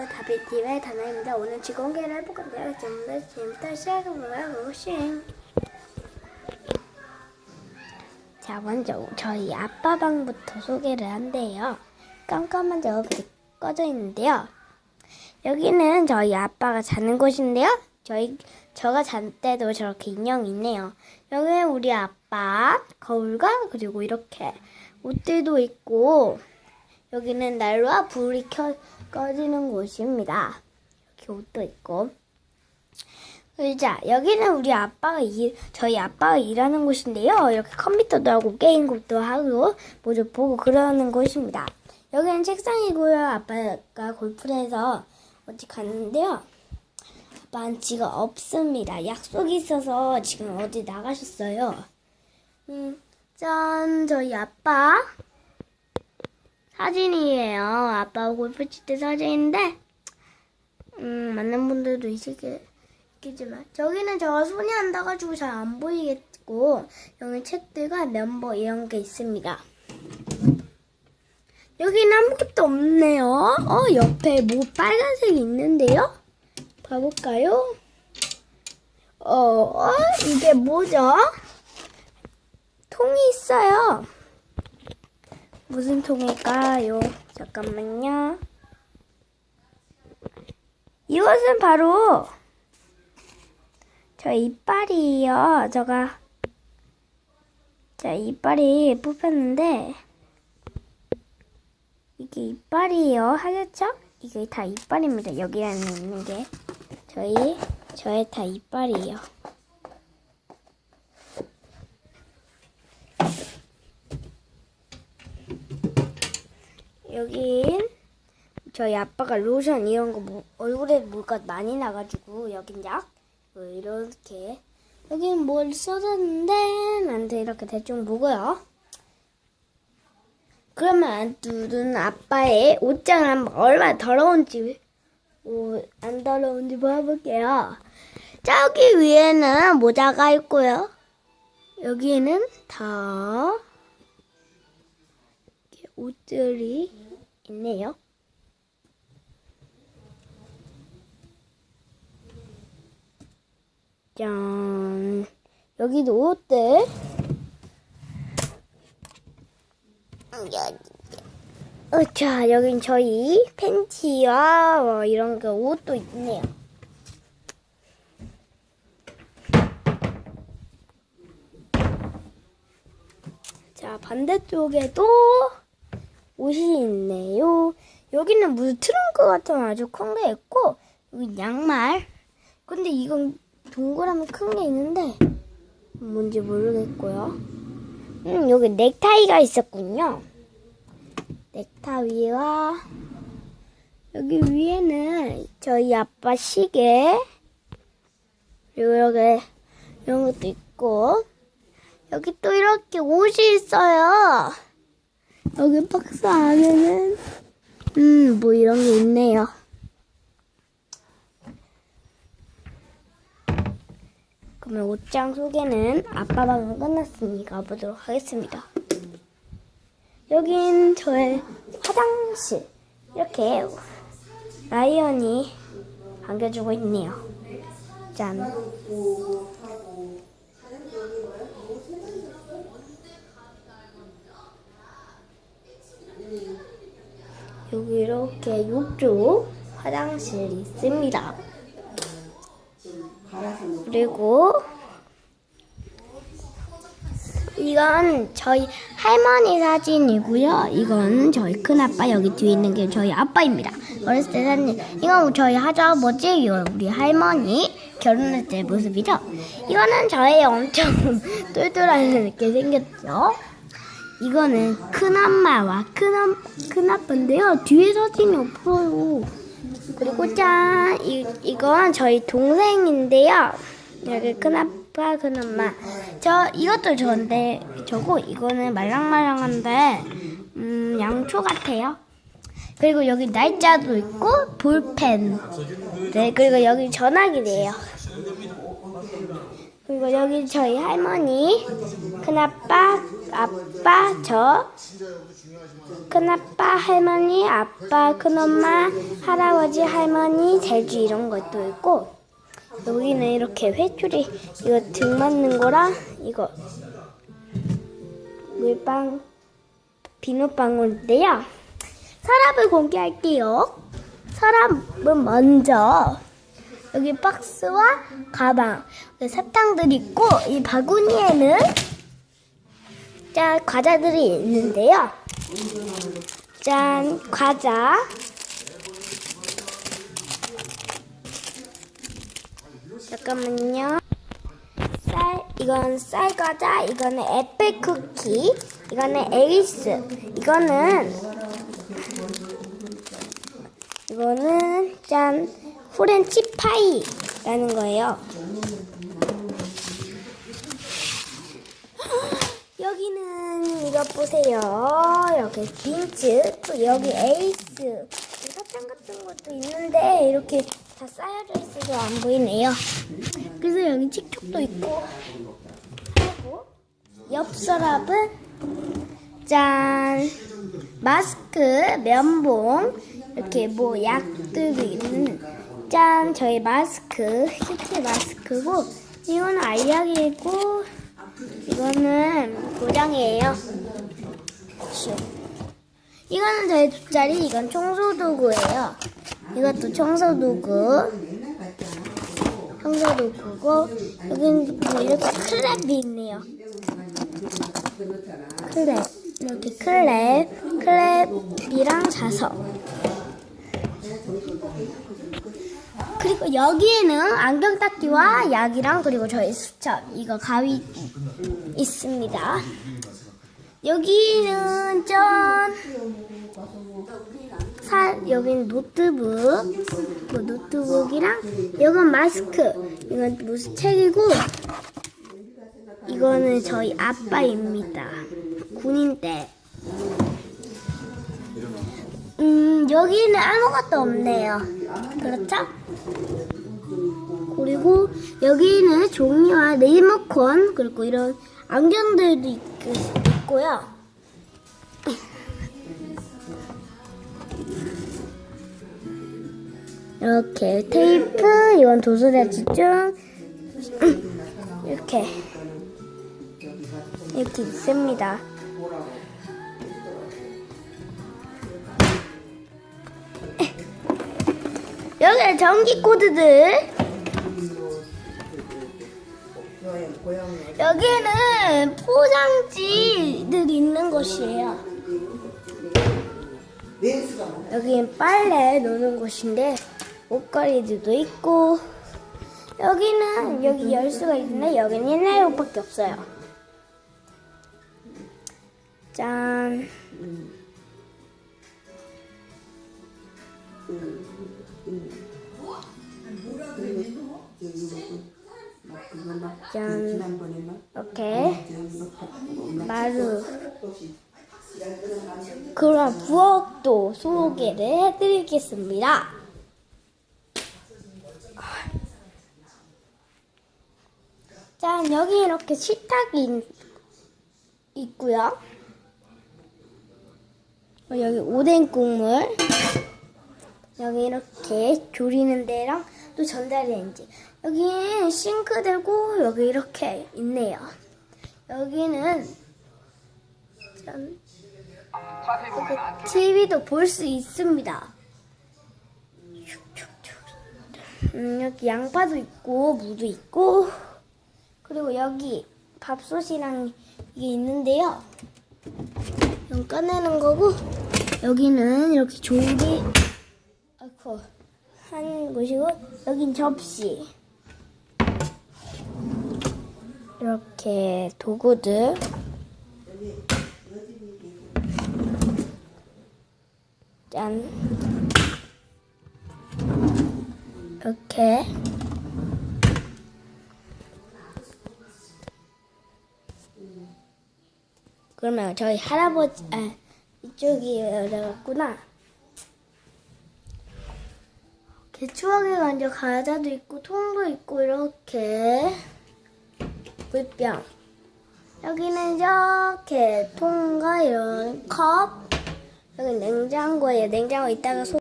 여러분 다비TV의 다나입니다. 오늘 직원 공개를 해볼 건데요. 지금부터, 시작해보고요. 고싱. 자 먼저 저희 아빠 방부터 소개를 한대요. 깜깜한 저 불이 꺼져 있는데요. 여기는 저희 아빠가 자는 곳인데요. 저희 저가 잔 때도 저렇게 인형이 있네요. 여기는 우리 아빠 거울과 그리고 이렇게 옷들도 있고 여기는 난로와 불이 켜, 꺼지는 곳입니다. 이렇게 옷도 있고. 자, 여기는 우리 아빠가 일, 저희 아빠가 일하는 곳인데요. 이렇게 컴퓨터도 하고 게임도 하고 모두 보고 그러는 곳입니다. 여기는 책상이고요. 아빠가 골프를 해서 어디 갔는데요. 아빠는 지금 없습니다. 약속이 있어서 지금 어디 나가셨어요. 음, 짠, 저희 아빠. 사진이에요. 아빠 골프 칠 때 사진인데, 음, 맞는 분들도 있을게, 있겠지만. 저기는 제가 손이 안 닿아가지고 잘 안 보이겠고, 여기 책들과 멤버 이런 게 있습니다. 여기는 아무 것도 없네요. 어, 옆에 뭐 빨간색이 있는데요? 봐볼까요? 어, 어, 이게 뭐죠? 통이 있어요. 무슨 통일까요? 잠깐만요. 이것은 바로 저 이빨이에요. 제가 자 이빨이 뽑혔는데 이게 이빨이에요. 하겠죠? 이게 다 이빨입니다. 여기 안에 있는 게 저희 저의 다 이빨이에요. 여긴 저희 아빠가 로션 이런 거 뭐- 얼굴에 뭐가 많이 나가지고 여긴 약 뭐 이렇게 여기는 뭘 써놨는데 나한테 이렇게 대충 보고요. 그러면 둘은 아빠의 옷장을 한번 얼마나 더러운지 오, 안 더러운지 봐볼게요. 저기 위에는 모자가 있고요. 여기는 다 옷들이 있네요. 짠. 여기도 옷들. 어, 자, 여긴 저희 팬티와 뭐 이런 거 옷도 있네요. 자, 반대쪽에도 옷이 있네요. 여기는 무슨 트렁크 같은 아주 큰 게 있고, 여기 양말. 근데 이건 동그라미 큰 게 있는데, 뭔지 모르겠고요. 음, 여기 넥타이가 있었군요. 넥타이와, 여기 위에는 저희 아빠 시계, 그리고 여기 이런 것도 있고, 여기 또 이렇게 옷이 있어요. 여기 박스 안에는 음, 뭐 이런 게 있네요. 그러면 옷장 소개는 아빠 방은 끝났으니 가보도록 하겠습니다. 여긴 저의 화장실. 이렇게 라이언이 반겨주고 있네요. 짠. 여기 이렇게 욕조 화장실이 있습니다. 그리고 이건 저희 할머니 사진이고요. 이건 저희 큰아빠 여기 뒤에 있는 게 저희 아빠입니다. 어렸을 때 사진. 이건 저희 할아버지, 우리 할머니 결혼할 때 모습이죠. 이거는 저의 엄청 똘똘하게 생겼죠. 이거는 큰엄마와 큰엄, 큰아빠인데요. 뒤에 사진이 없어요. 그리고 짠! 이, 이건 저희 동생인데요. 여기 큰아빠, 큰엄마. 저, 이것도 저인데, 저고, 이거는 말랑말랑한데, 음, 양초 같아요. 그리고 여기 날짜도 있고, 볼펜. 네, 그리고 여기 전화기네요. 그리고 여기 저희 할머니, 큰아빠, 아빠, 저, 큰아빠, 할머니, 아빠, 큰엄마, 할아버지, 할머니, 제주 이런 것도 있고 여기는 이렇게 회초리 이거 등 맞는 거랑 이거 물방 비눗방울인데요. 서랍을 공개할게요. 서랍은 먼저 여기 박스와 가방, 여기 사탕들이 있고 이 바구니에는 짠 과자들이 있는데요. 짠 과자. 잠깐만요. 쌀 이건 쌀 과자, 이거는 애플 쿠키, 이거는 에이스, 이거는 이거는 짠 후렌치 파이라는 거예요. 여기는 이거 보세요. 이렇게 빈츠, 또 여기 에이스, 사탕 같은 것도 있는데 이렇게 다 쌓여져 있어서 안 보이네요. 그래서 여기 틱톡도 있고 하고 옆 서랍은 짠 마스크, 면봉 이렇게 뭐 약들도 있는 짠 저희 마스크 히트 마스크고 이거는 알약이고 이거는 고장이에요. 슈. 이거는 저희 돗자리 이건 청소도구예요. 이것도 청소도구 청소도구고 여기는 뭐 이렇게 클랩이 있네요. 클랩 이렇게 클랩 클랩이랑 자석 그리고 여기에는 안경 닦기와 약이랑 그리고 저희 수첩 이거 가위 있습니다. 여기는 짠 사, 여기는 노트북 뭐 노트북이랑 이건 마스크 이건 무슨 책이고 이거는 저희 아빠입니다. 군인 때. 음, 여기는 아무것도 없네요. 그렇죠? 그리고 여기는 종이와 리모컨, 그리고 이런 안경들도 있, 있고요. 이렇게 테이프, 이건 도수대지중 이렇게 이렇게 있습니다. 전기 코드들. 여기는 포장지들 있는 곳이에요. 여기는 빨래 노는 곳인데 옷걸이들도 있고 여기는 여기 열 수가 있는데 여기는 옛날 옷밖에 없어요. 짠. 짠. 이렇게 마루. 그럼 부엌도 소개를 해드리겠습니다. 짠, 여기 이렇게 식탁이 있- 있고요. 어, 여기 오뎅 국물. 여기 이렇게 조리는 데랑 또 전자레인지. 여기 싱크대고 여기 이렇게 있네요. 여기는 짠. TV도 볼 수 있습니다. 음, 여기 양파도 있고 무도 있고 그리고 여기 밥솥이랑 이게 있는데요. 이건 꺼내는 거고 여기는 이렇게 조리 아이고 한 곳이고 여긴 접시. 이렇게 도구들. 짠. 이렇게. 그러면 저희 할아버지 아 이쪽이 열어갔구나. 추억에 관련 과자도 있고 통도 있고 이렇게 물병. 여기는 이렇게 통과 이런 컵. 여기 냉장고에 냉장고 있다가 소